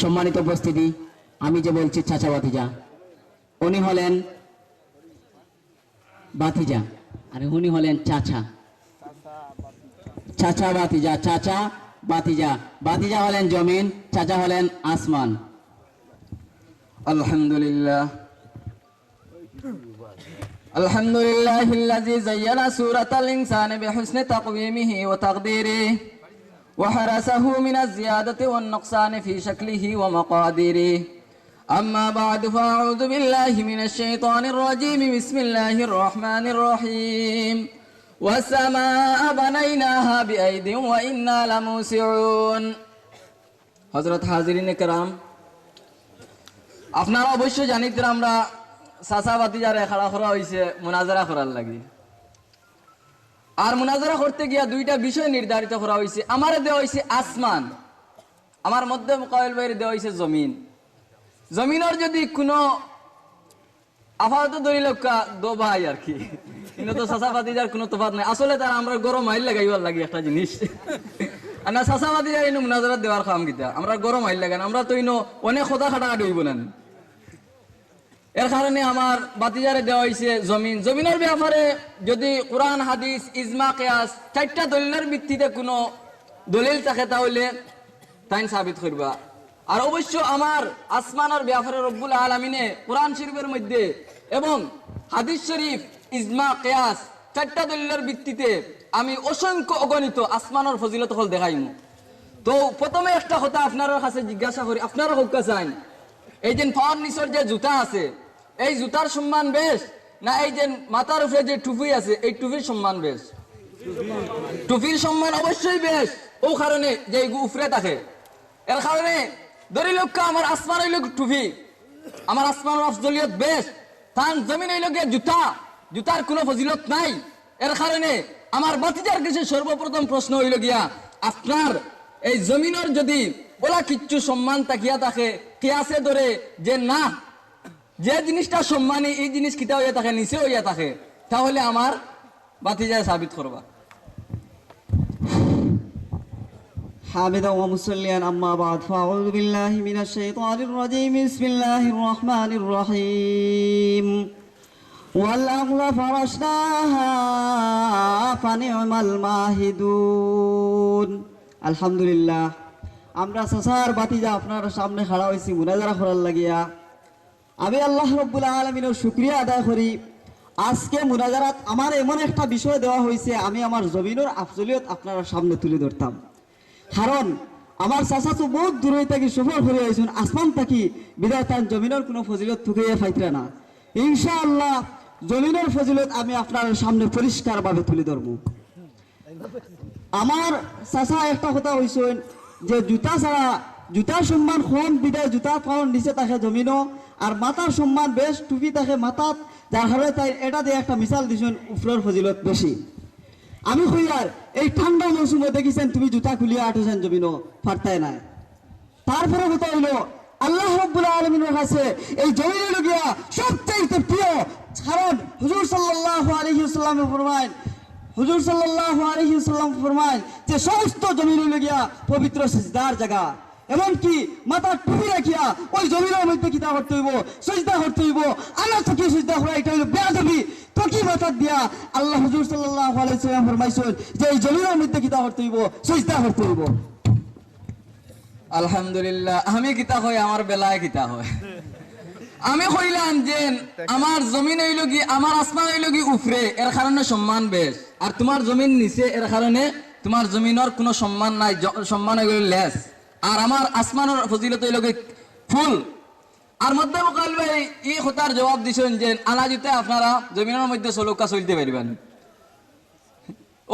সম্মানিত উপস্থিতি আমি যে বলছি চাচা বাতিজা উনি হলেন বাতিজা আর উনি হলেন চাচা চাচা বাতিজা চাচা বাতিজা বাতিজা হলেন জমিন চাচা হলেন আসমান الحمد لله الحمد لله الذي زين سورة الإنسان بحسن تقويمه وتقديره وحرسه من الزيادة والنقصان في شكله ومقاديره أما بعد فأعوذ بالله من الشيطان الرجيم بسم الله الرحمن الرحيم والسماء بنيناها بأيد وإنا لموسعون حضرت حاضرين الكرام আপনারা অবশ্যই জানিত আমরা চাচা বাতিজারে খাড়া করা হয়েছে মোনাজারা করার লাগি আর মোনাজারা করতে গিয়া দুইটা বিষয় নির্ধারিত করা হয়েছে আমার দেওয়া হয়েছে আসমান। আমার মধ্যে মোকাবিল বাইরে দেওয়া হয়েছে জমিন। জমিনের যদি কোনো আপাতত ধরি লোকা ভাই আর কি। কোনো নাই। আমরা তো ইনো অনেক কথা খাটাখাটি হইব না। এর কারণে আমার বাতিজারে দেওয়া হয়েছে জমিন। জমিনের ব্যাপারে যদি কোরআন, হাদিস, ইজমা, কেয়াস চারটা দলিলের ভিত্তিতে কোনো দলিল থাকে তাহলে তাইন সাবিত করবা। আর অবশ্য আমার আসমানের ব্যাপারে রব্বুল আলমিনে কোরআন শরীফের মধ্যে এবং হাদিস শরীফ, ইজমা, কেয়াস চারটা দলিলের ভিত্তিতে আমি অসংখ্য অগণিত আসমানের ফজিলত হল দেখাইমু। তো প্রথমে একটা কথা আপনার কাছে জিজ্ঞাসা করি, আপনারা হোক চাইন। এই যে পাওয়ার নিচর যে জুতা আছে এই জুতার সম্মান বেশ? না এই যে মাথার উপরে যে টুপি আছে, এই টুপির সম্মান বেশ? টুপির সম্মান অবশ্যই বেশ। ও কারণে যে উপরে থাকে। এর কারণে ধরি লোক আমার আসমান হইল টুপি। আমার আসমানের আফজলিয়ত বেশ। তান জমিন গিয়ে জুতা। জুতার কোনো ফজিলত নাই। এর কারণে আমার বাতিজার কাছে সর্বপ্রথম প্রশ্ন হইল গিয়া, আপনার এই জমিনের যদি ওলা কিচ্ছু সম্মান তাকিয়া থাকে কিয়াসে ধরে যে না? যে জিনিসটা সম্মানী এই জিনিস কিতা হইয়া থাকে নিচে হইয়া থাকে তাহলে আমার বাতিজায় সাবিত করবা حامدا ومصليا أما بعد فأعوذ بالله من الشيطان الرجيم بسم الله الرحمن الرحيم والأرض فرشناها فنعم الماهدون الحمد لله আমরা সাসার বাতিজা আপনার সামনে খাড়া হয়েছি মুনাজারা করার লাগিয়া আমি আল্লাহ রব্বুল আলমিনের শুক্রিয়া আদায় করি। আজকে মুনাজারাত আমার এমন একটা বিষয় দেওয়া হয়েছে, আমি আমার জমিনের আফজলিয়ত আপনার সামনে তুলে ধরতাম। কারণ আমার চাচা তো বহুত দূরে থাকি সফর করে আইসুন আসমান থাকি বিদায় তার জমিনের কোনো ফজিলত থুকাইয়া ফাইতরা না। ইনশাআল্লাহ জমিনের ফজিলত আমি আপনার সামনে পরিষ্কারভাবে তুলে ধরবো। আমার চাচা একটা কথা হইছেন যে জুতা ছাড়া জুতার সম্মান কম বিদায় জুতা পাওয়ার নিচে থাকে জমিনও আর মাথার সম্মান বেশ টুপি থাকে মাথাত যার কারণে তাই এটা দিয়ে একটা মিসাল দিছেন উফরের ফজিলত বেশি আমি কইয়ার এই ঠান্ডা মৌসুমে দেখিছেন তুমি জুতা খুলিয়া আঠেছেন জমিনও ফারতায় নাই। তারপরে কথা হইল, আল্লাহ রব্বুল আলমিনের কাছে এই জমিনে লগিয়া সবচাইতে প্রিয় কারণ হুজুর সাল্লাল্লাহু আলাইহি সাল্লামে ফরমায় হুজুর সাল্লাল্লাহু আলাইহি সাল্লাম ফরমায় যে সমস্ত জমিনে লগিয়া পবিত্র সিজদার জায়গা এমনকি মাথার টুপি রাখিয়া ওই জমিনের মধ্যে কিতা করতে হইব, সজদা করতে হইব। আল্লাহ তোকে সজদা করা এটা হইল বেয়াদবি। তোকে মাথার দিয়া আল্লাহ হুজুর সাল্লাল্লাহু আলাইহি ফরমাইছেন যে এই জমিনের মধ্যে কিতা করতে হইব, সজদা করতে হইব। আলহামদুলিল্লাহ, আমি কিতা হয় আমার বেলায় কিতা হয়। আমি কইলাম যে আমার জমিন হইল কি, আমার আসমান হইল কি উফরে, এর কারণে সম্মান বেশ। আর তোমার জমিন নিচে, এর কারণে তোমার জমিনের কোনো সম্মান নাই সম্মান হয়ে গেল লেস। আর আমার আসমানের ফজিলত ফুল। আর মধ্যে মোকাল ভাই এই কথার জবাব দিছেন যে আনাজিতে আপনারা জমিনের মধ্যে চলকা চলতে পারবেন।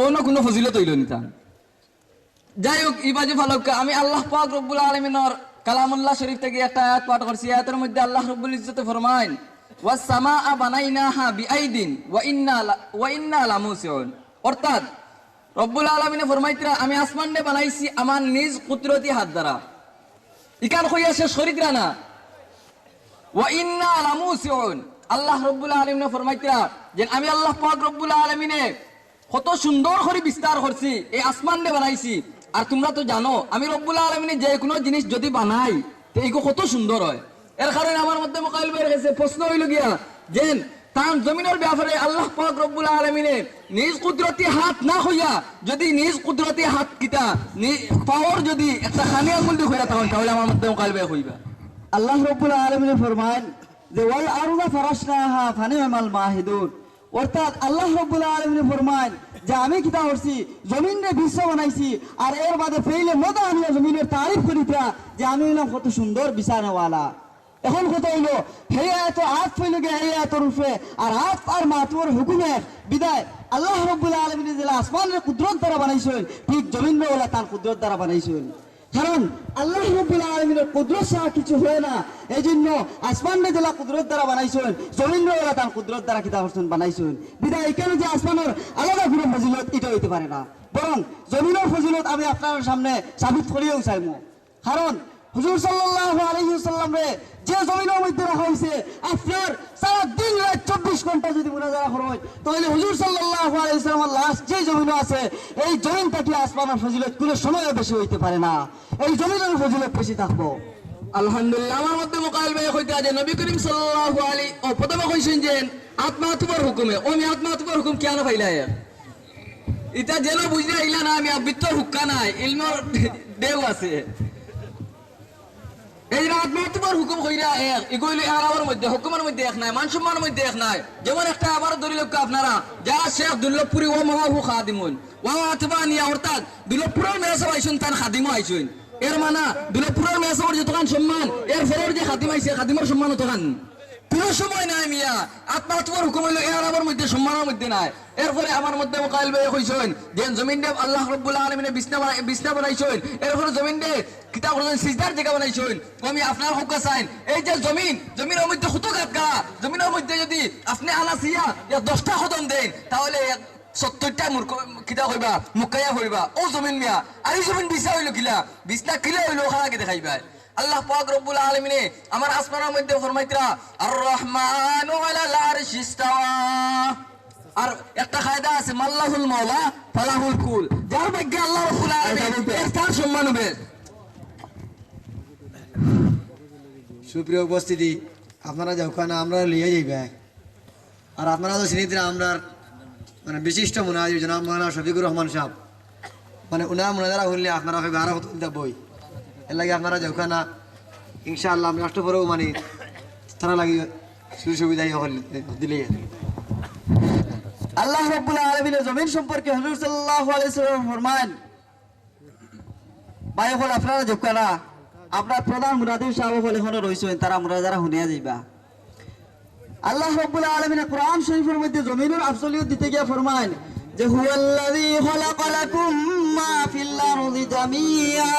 অন্য কোনো ফজিলত হইল নিতাম যাই হোক ইবাজি ফালক আমি আল্লাহ পাক রব্বুল আলমিনর কালামুল্লাহ শরীফ থেকে একটা আয়াত পাঠ করছি। আয়াতের মধ্যে আল্লাহ রব্বুল ইজ্জতে ফরমাইন ওয়াসামা বানাইনাহা বিআইদিন ওয়া ইন্না ওয়া ইন্না লামুসিউন। অর্থাৎ রব্বুল আলামিনে ফরমাইতরা, আমি আসমানে বানাইছি আমার নিজ কুদরতি হাত দ্বারা। ইকান কইয়া শেষ করিতরা না। ওয়া ইন্না লামুসিউন। আল্লাহ রব্বুল আলামিনে ফরমাইতরা, যে আমি আল্লাহ পাক রব্বুল আলামিনে কত সুন্দর করে বিস্তার করছি, এই আসমান বানাইছি। আর তোমরা তো জানো, আমি রব্বুল আলমিনে যে কোনো জিনিস যদি বানাই, তো এইগো কত সুন্দর হয়। এর কারণে আমার মধ্যে মোকাইল বের প্রশ্ন হইল গিয়া যে তার জমিনের ব্যাপারে আল্লাহ পাক রব্বুল আলমিনে নিজ কুদরতি হাত না হইয়া যদি নিজ কুদরতি হাত কিতা পাওয়ার যদি একটা খানি আঙুল দিয়ে তখন তাহলে আমার মধ্যে মোকাইল বের হইবা। আল্লাহ রব্বুল আলমিনে ফরমান যে, ওয়াল আরুদা ফারাশনাহা ফানিমাল অর্থাৎ আল্লাহ রব্বুল আলমিনে ফরমান যে, আমি কিতা করছি? জমিনে বিশ্ব বানাইছি আর এর বাদে ফেইলে মজা আনিয়া জমিনের তারিফ করিতা যে, আমি হইলাম কত সুন্দর বিছানাওয়ালা। এখন কথা হইল, হে এত হাত ফেল গে, হে এত রূপে, আর হাত আর মাতুর হুকুমে বিদায়। আল্লাহ রব্বুল আলমিনে জেলা আসমানের কুদরত দ্বারা বানাইছেন, ঠিক জমিন ওলা তার কুদরত দ্বারা বানাইছেন। কারণ আল্লাহ রব্বুল আলমিনের কুদরত ছাড়া কিছু হয় না। এই জন্য আসমানের জেলা কুদরত দ্বারা বানাইছেন, জমিন ওলা তার কুদরত দ্বারা কিতা করছেন বানাইছেন। বিদায়, এখানে যে আসমানের আলাদা কোনো ফজিলত, এটা হইতে পারে না। বরং জমিনের ফজিলত আমি আপনার সামনে সাবিত করিয়েও চাইমু। কারণ হুজুর সাল্লাল্লাহু আলাইহি রে যে জমিনের মধ্যে হয়েছে, আপনার সারা দিন রাত চব্বিশ ঘণ্টা যদি মুনাজারা হয়, তাহলে হুজুর সাল্লাল্লাহু আলাইহি ওয়াসাল্লামের লাশ যে জমিন আছে, এই জমিন থেকে আসমানের ফজিলত কোনো সময় বেশি হইতে পারে না। এই জমিনের ফজিলত বেশি থাকব। আলহামদুলিল্লাহ নবী হুকুমে হুকুম কেন না নাই দেও আছে। এই যে তোমার হুকুম কইরা এক। এগুলি আরামের মধ্যে, হুকুমের মধ্যে এক নাই, মান সম্মানের মধ্যে এক নাই। যেমন একটা আবার দলিল আপনারা, যারা শেখ দুর্লভপুরি ও মহাহু খাদিমুন, ও অথবা নিয়া, অর্থাৎ দুর্লভপুরের মেসব আইসুন তার খাদিমও আইসুন। এর মানা দুর্লভপুরের যে তখন সম্মান, এর ফলের যে খাদিম আইছে খাদিমের সম্মান তখন। কোনো সময় নাই মিয়া। আত্মা তোমার হুকুম হইল এর আমার মধ্যে, সম্মানের মধ্যে নাই। এরপরে আমার মধ্যে মোকাইল ভাই কইছেন যে জমিন দে আল্লাহ রব্বুল আলামিনে বিছনা বিছনা বানাইছেন। এরপরে জমিন দে কিতাব করছেন সিজদার জায়গা বানাইছেন। আমি আপনার হুক্কা চাইন এই যে জমিন, জমিনের মধ্যে কত গাত জমিনের মধ্যে যদি আপনি আনা সিয়া ইয়া দশটা খতম দেন, তাহলে সত্তরটা মূর্খ কিতা হইবা, মুকাইয়া হইবা। ও জমিন মিয়া, আর এই জমিন বিছা হইল কিলা? বিছনা কিলা হইল, ওখানে দেখাইবা আল্লাহ পাক রব্বুল আলামিনে আমার আসমানের মধ্যে ফরমাইতরা আর রহমানু আলাল আরশি ইস্তাওয়া। আর একটা কায়দা আছে মাল্লাহুল মাওলা ফালাহুল কুল যার ভাগ্যে আল্লাহ রব্বুল আলামিন এর তার সম্মান হবে। সুপ্রিয় উপস্থিতি আপনারা যখন আমরা লিয়ে যাইবে আর আপনারা তো চিনিতেন আমরা মানে বিশিষ্ট মুনাজির জনাব মৌলানা শফিকুর রহমান সাহেব। মানে উনার মুনাজারা হইলে আপনারা আরও বই এর আপনারা যখন ইনশাআল্লাহ আমরা রাষ্ট্রপরেও মানে তারা লাগি সুযোগ সুবিধা দিলে আল্লাহ রব্বুল জমিন সম্পর্কে হুজুর সাল্লাল্লাহু ফরমান, ভাই হল আপনারা যোগ্যরা আপনার প্রধান মুনাদির সাহেব হল তারা শুনিয়া যাইবা। আল্লাহ রব্বুল আলমিনের কোরআন শরীফের মধ্যে জমিনের আফসলিয়ত দিতে গিয়ে ফরমান, যে হুয়াল্লাযী খালাকা লাকুম মা ফিল আরদি জামিয়া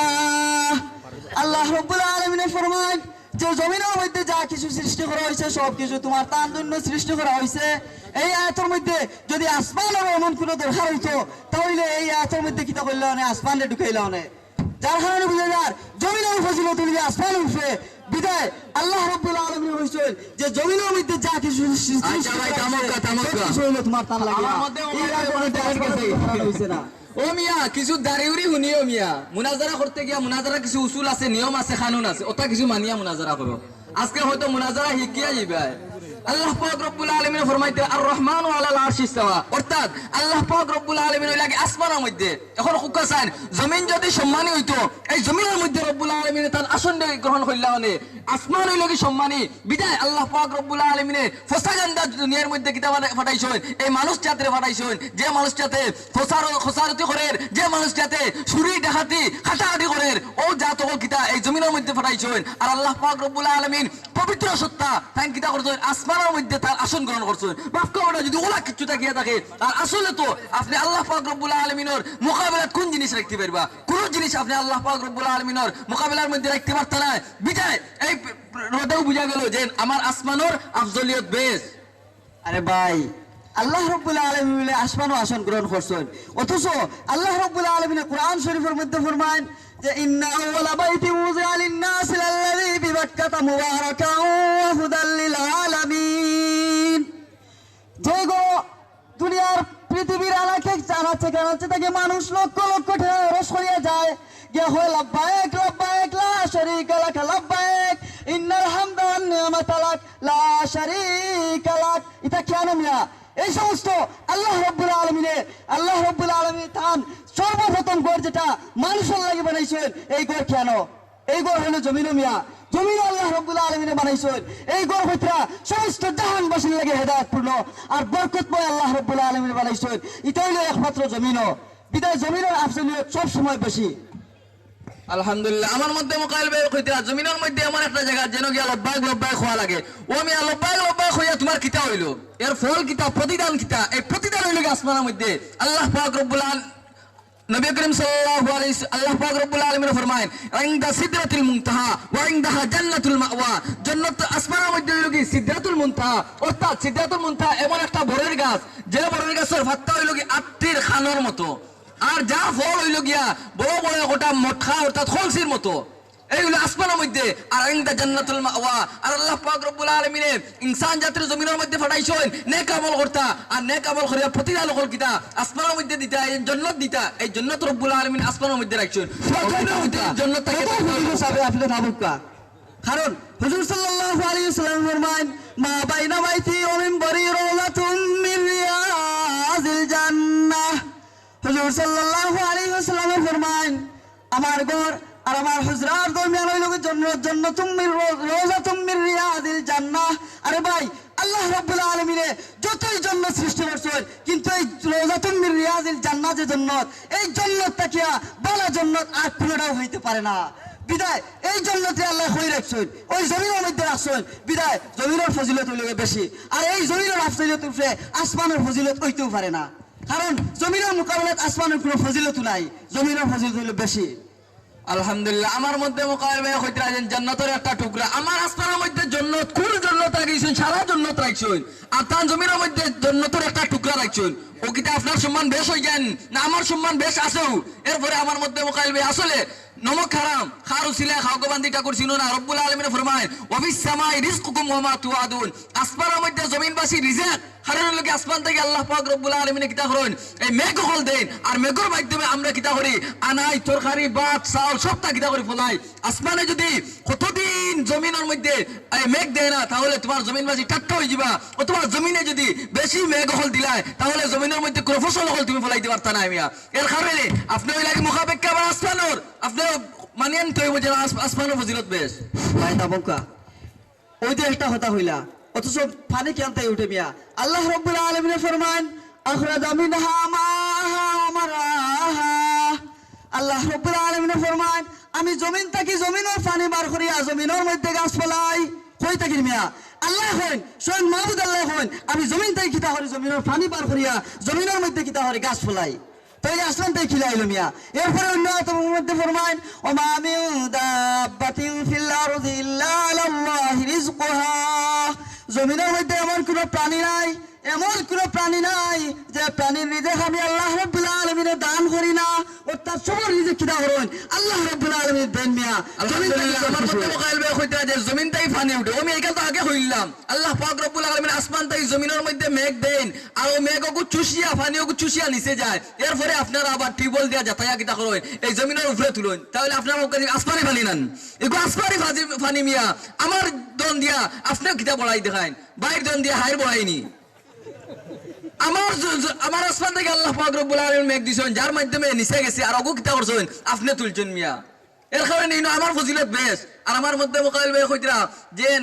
আল্লাহ রব্বুল আলমিনের ফরমান যে জমিনের মধ্যে যা কিছু সৃষ্টি করা হয়েছে সব কিছু তোমার তার জন্য সৃষ্টি করা হয়েছে। এই আয়াতের মধ্যে যদি আসমানের এমন কোনো দরকার হইতো তাহলে এই আয়াতের মধ্যে কিতা করলে অনেক আসমানে ঢুকাইলে অনেক যার কারণে বুঝে যার জমিনের তুমি যে আসমান উঠবে। বিদায় আল্লাহ রব্বুল আলামিন হইছেন যে জমিনের মধ্যে যা কিছু সৃষ্টি আচ্ছা তোমার তার লাগে না। ও মিয়া, কিছু দাঁড়িউরি শুনিও মিয়া। মুনাজারা করতে গিয়া মুনাজারা কিছু উসুল আছে, নিয়ম আছে, কানুন আছে। ওটা কিছু মানিয়া মুনাজারা করো আজকে হয়তো মুনাজারা শিখিয়া যাবে আল্লাহ পাক রব্বুল আলামিন ফরমাইতে আর রহমান আলাল আরশি ইস্তাওয়া অর্থাৎ আল্লাহ পাক রব্বুল আলামিন লাগে আসমানের মধ্যে। এখন চান, জমিন যদি সম্মানী হইতো, এই জমিনের মধ্যে রব্বুল আলামিন তার আসন গ্রহণ করলা মানে আসমান হইল কি সম্মানী? বিদায়, আল্লাহ পাক রব্বুল আলামিনে ফসাগান্দা দুনিয়ার মধ্যে কিতাব ফাটাইছেন, এই মানুষ জাতিরে ফাটাইছেন। যে মানুষ জাতে ফসার খসারতি করের যে মানুষ জাতে চুরি ডাকাতি হাঁটাহাঁটি করের ও জাত কিতা এই জমিনের মধ্যে ফাটাইছেন। আর আল্লাহ পাক রব্বুল আলামিন পবিত্র সত্তা তাই কিতা করছেন, আসমানের মধ্যে তার আসন গ্রহণ করছেন। বাপ ওটা যদি ওলা কিছু থাকিয়া থাকে আর আসলে তো আপনি আল্লাহ পাক রব্বুল আলমিনের মোকাবিলাত কোন জিনিস রাখতে পারবা? কোন জিনিস আপনি আল্লাহ পাক রব্বুল আলমিনের মোকাবিলার মধ্যে রাখতে পারত না। বিদায়। এই রোদেও বুঝা গেল যে আমার আসমানোর আফজলিয়ত বেশ। আরে ভাই, আল্লাহ রব্বুল আলমী বলে আসমান আসন গ্রহণ করছেন। অথচ আল্লাহ রব্বুল আলমিনে কোরআন শরীফের মধ্যে ফরমান যে, ইন্না আউওয়ালা বাইতি উযিআ লিন-নাসি লাল্লাযী বিবাক্কাতা মুবারাকান ওয়া হুদাল আলামিন। যে গো দুনিয়ার পৃথিবীর আলাকে জানাচ্ছে জানাচ্ছে তাকে মানুষ লক্ষ লক্ষ রস করিয়া যায়। গিয়া হয় লাব্বাইক লাব্বাইক লা শারীকা লাক লাব্বাইক ইন্নাল হামদা ওয়ান নি'মাতা লাক লা শারীকা লাক। এটা কেন মিয়া। এই সমস্ত আল্লাহ রব্বুল আলমিনে, আল্লাহ রব্বুল আলমিন তান সর্বপ্রথম গড় যেটা মানুষের লাগে বানাইছেন, এই গড় কেন এই গড় হলো জমিন মিয়া। জমিন আল্লাহ রব্বুল আলমিনে বানাইছেন। এই গড় হইতরা সমস্ত জাহানবাসীর লাগে হেদায়তপূর্ণ আর বরকতময় আল্লাহ রব্বুল আলমিনে বানাইছেন। এটা হইল একমাত্র জমিনও বিদায় জমিনের আফসলিয়ত সব সময় বেশি। আলহামদুলিল্লাহ, আমার মধ্যে মোকাইল ভাই কইতে জমিনের মধ্যে এমন একটা জায়গা যেন গিয়া লব্বাক লব্বাক খোয়া লাগে। ও আমি লব্বাক লব্বাক হইয়া তোমার কিতা হইল? এর ফল কিতা, প্রতিদান কিতা? এই প্রতিদান হইল আসমানের মধ্যে। আল্লাহ পাক রব্বুল নবী করিম সাল্লাল্লাহু আলাইহি আল্লাহ পাক রব্বুল আলামিন ফরমায়েন ইনদা সিদরাতুল মুনতাহা ওয়া ইনদাহা জান্নাতুল মাওয়া। জান্নাত আসমানের মধ্যে হইল কি? সিদরাতুল মুনতাহা, অর্থাৎ সিদরাতুল মুনতাহা এমন একটা বরের গাছ, যে বরের গাছের পাতা হইল কি? আটটির খানোর মতো। আর যা ফল হইল গিয়া বড় বড় গোটা মঠা অর্থাৎ খলসির মতো। এইগুলো আসমানের মধ্যে আর ইনদা জান্নাতুল মাওয়া। আর আল্লাহ পাক রব্বুল আলামিনে ইনসান জাতির জমিনের মধ্যে ফাটাইছেন নেক আমল করতা আর নেক আমল করিয়া প্রতিদান হল কিতা আসমানের মধ্যে দিতা এই জান্নাত দিতা এই জান্নাত রব্বুল আলামিন আসমানের মধ্যে রাখছেন। জমিনের মধ্যে জান্নাত থাকে কত আপনি থামুকা কারণ হুজুর সাল্লাল্লাহু আলাইহি ওয়াসাল্লাম ফরমান মা বাইনা বাইতি ওয়া মিনবারি রাওলাতুন মিন রিয়াজিল জান্নাহ। হুজুর সাল্লাল্লাহু আলাইহি ওয়াসাল্লাম ফরমান আমার ঘর আমার হুজরার দরমিয়ান হইল জান্নাত জান্নাতুম মিন রাওজাতুম মিন রিয়াজিল জান্নাহ। আরে ভাই, আল্লাহ রাব্বুল আলামিনে যতই জান্নাত সৃষ্টি করছেন কিন্তু এই রোজাতুম মিন রিয়াজিল জান্নাত যে জান্নাত, এই জান্নাত তাকিয়া বলা জান্নাত আর কোনোটাও হইতে পারে না। বিদায়, এই জন্যতে আল্লাহ হয়ে রাখছেন, ওই জমিনের মধ্যে রাখছেন। বিদায়, জমিনের ফজিলত হইলে বেশি, আর এই জমিনের ফজিলত উপরে আসমানের ফজিলত হইতেও পারে না। কারণ জমিনের মোকাবিলাত আসমানের কোনো ফজিলত নাই, জমিনের ফজিলত হইলে বেশি। আলহামদুলিল্লাহ, আমার মধ্যে মোকাবেলা হইতে রাখেন জান্নাতের একটা টুকরা। আমার আসমানের মধ্যে জন্নত কোন জন্নত রাখিছেন সারা জন্নত রাখছেন আর তার জমিনের মধ্যে জন্নতের একটা টুকরা রাখছেন ও কিতা আপনার সম্মান বেশ হয়ে যান না আমার সম্মান বেশ আছেও এরপরে আমার মধ্যে মোকাবিল ভাই আসলে নমক হারাম, খারু সিলে খাওগবান্দি ঠাকুর ছিল না, রব্বুল আলমিনে ফরমায় অফিস সামাই রিজকুকুম ওয়া তুআদুন। আসমানের মধ্যে জমিনবাসী রিজেক, হারানোর লোকে আসমান থেকে আল্লাহ পাক রব্বুল আলমিনে কিতা এই মেঘ হল দেন, আর মেঘর মাধ্যমে আমরা কিতা করি? আনাই, তরকারি, ভাত চাউল সবটা কিতা করি ফলাই। আসমানে যদি কতদিন জমিনের মধ্যে এই মেঘ দেয় না, তাহলে তোমার জমিনবাসী টাট্টা হয়ে যাবা। তোমার জমিনে যদি বেশি মেঘ হল দিলায়, তাহলে জমিনের মধ্যে কোনো ফসল হল তুমি ফলাইতে পারতা না মিয়া। এর কারণে আপনি ওই লাগে মুখাপেক্ষা আবার আসমানোর। আপনি মানিয়েন তো যে আস- আসমানের ফজিলত বেশ। ভাই তাবকা ওই যে একটা হতা হইলা। অথচ পানি কেনতে উঠে মিয়া? আল্লাহ রব্বুল আলমিনে ফরমান, আখরাজা মিনহা মাহা আল্লাহ রব্বুল আলমিনে ফরমান, আমি জমিন থাকি, জমিনের পানি বার করিয়া জমিনের মধ্যে গাছ ফলাই। কই থাকির মিয়া? আল্লাহ হইন স্বয়ং মাহবুদ আল্লাহ হইন, আমি জমিন থেকে কিতা হরি, জমিনের পানি বার করিয়া জমিনের মধ্যে কিতা হরি, গাছ ফলাই। তাই আসলাম তাই খিলাইলো মিয়া। এরপরে অন্য তোমার মধ্যে ফরমান ওমা মিন দাব্বাতিন ফিল আরদি ইল্লা রিজকুহা জমিনের মধ্যে এমন কোনো প্রাণী নাই, এমন কোনো প্রাণী নাই যে প্রাণীর রিজেক আমি আল্লাহ রাব্বুল আলামিনে দান করি না। অর্থাৎ সবার রিজেক কিনা হরুন আল্লাহ রাব্বুল আলামিন দেন মিয়া। জমিন থেকে আলহামদুলিল্লাহ আমার মধ্যে মোকাইল ভাই হইতে আছে জমিন তাই ফানি উঠে। আমি এখান তো আগে হইলাম। আল্লাহ পাক রব্বুল আলামিন আসমান তাই জমিনের মধ্যে মেঘ দেন। আর ও মেঘ ওকে চুষিয়া ফানি ওকে চুষিয়া নিচে যায়। এরপরে আপনারা আবার টিউবওয়েল দিয়া যাতায়া কিতা করেন এই জমিনের উপরে তুলুন। তাহলে আপনারা ওকে আসমানি ফানি নেন। এগো আসমানি ফানি- ফানি মিয়া। আমার দন দিয়া আপনিও কিতা বড়াই দেখায় বাইর দন দিয়া হাইর বড়াইনি আমার আমার আসমান থেকে আল্লাহ ফাকরুল রব্বুল মেঘ দিছেন, যার মাধ্যমে নিচে গেছে আর অগু কিতা করছেন, আপনি তুলছেন মিয়া। এর কারণে আমার ফজিলত বেশ। আর আমার মধ্যে মোকাবিল ভাই কইতরা, যেন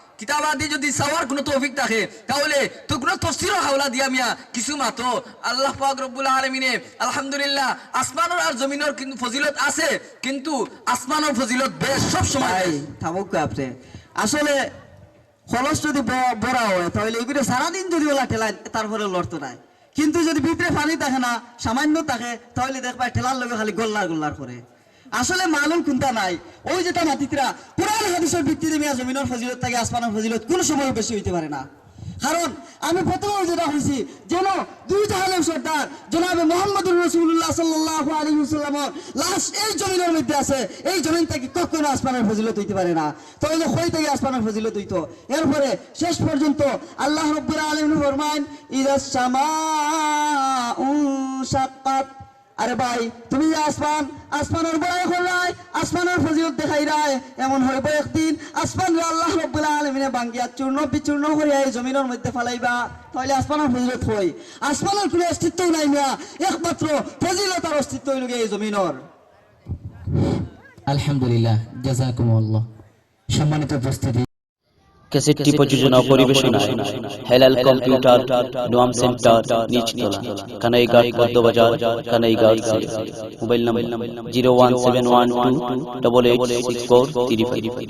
কিতাব আদি যদি সাওয়ার কোনো তৌফিক থাকে তাহলে তো কোনো তফসিরও হাওলা দিয়া মিয়া কিছু মাতো। আল্লাহ পাক রব্বুল আলামিনে আলহামদুলিল্লাহ আসমানের আর জমিনের কিন্তু ফজিলত আছে কিন্তু আসমানের ফজিলত বেশ সব সময় থামুক আপনি। আসলে খরচ যদি বড় হয় তাহলে এগুলো সারাদিন যদি ওলা ঠেলায় তারপরে লড়তো নাই। কিন্তু যদি ভিতরে পানি থাকে না সামান্য থাকে তাহলে দেখবা ঠেলার লগে খালি গোল্লার গোল্লার করে। আসলে মালুম কোনটা নাই? ওই যেটা মাতিতরা কোরআন হাদিসের ভিত্তিতে মিয়া জমিনের ফজিলত থাকে আসমানের ফজিলত কোনো সময় বেশি হইতে পারে না। কারণ আমি প্রথমে যেটা হয়েছি যেন দুই জাহানের সর্দার, জনাবে মোহাম্মদুর রসুল্লাহ সাল্লাহ আলী হুসাল্লামর লাশ এই জমিনের মধ্যে আছে, এই জমিন থেকে কখনো আসমানের ফজিলত হইতে পারে না। তাহলে হই থেকে আসমানের ফজিলত হইতো। এরপরে শেষ পর্যন্ত আল্লাহ রব্বুল আলম ফরমান ইদাস সামা সাক্কাত আরে ভাই, তুমি আসমান, আসমানের বড়াই করলাই, আসমানের ফজিলত দেখাই রায়, এমন হইব একদিন আসমান আল্লাহ রব্বুল আলমিনে ভাঙ্গিয়া চূর্ণ বিচূর্ণ করিয়া এই জমিনের মধ্যে ফালাইবা। তাহলে আসমানের ফজিলত হই। আসমানের কোনো অস্তিত্ব নাই মিয়া, একমাত্র ফজিলত আর অস্তিত্ব হইল এই জমিনের। আলহামদুলিল্লাহ জাজাকুমুল্লাহ সম্মানিত উপস্থিতি। ক্যাসেটটি প্রযোজনা পরিবেশনায় হেলাল কম্পিউটার, নোয়াম সেন্টার, নিচতলা, Kanaighat, বদ্ধবাজার, Kanaighat mobile number zero one seven one two double eight six four three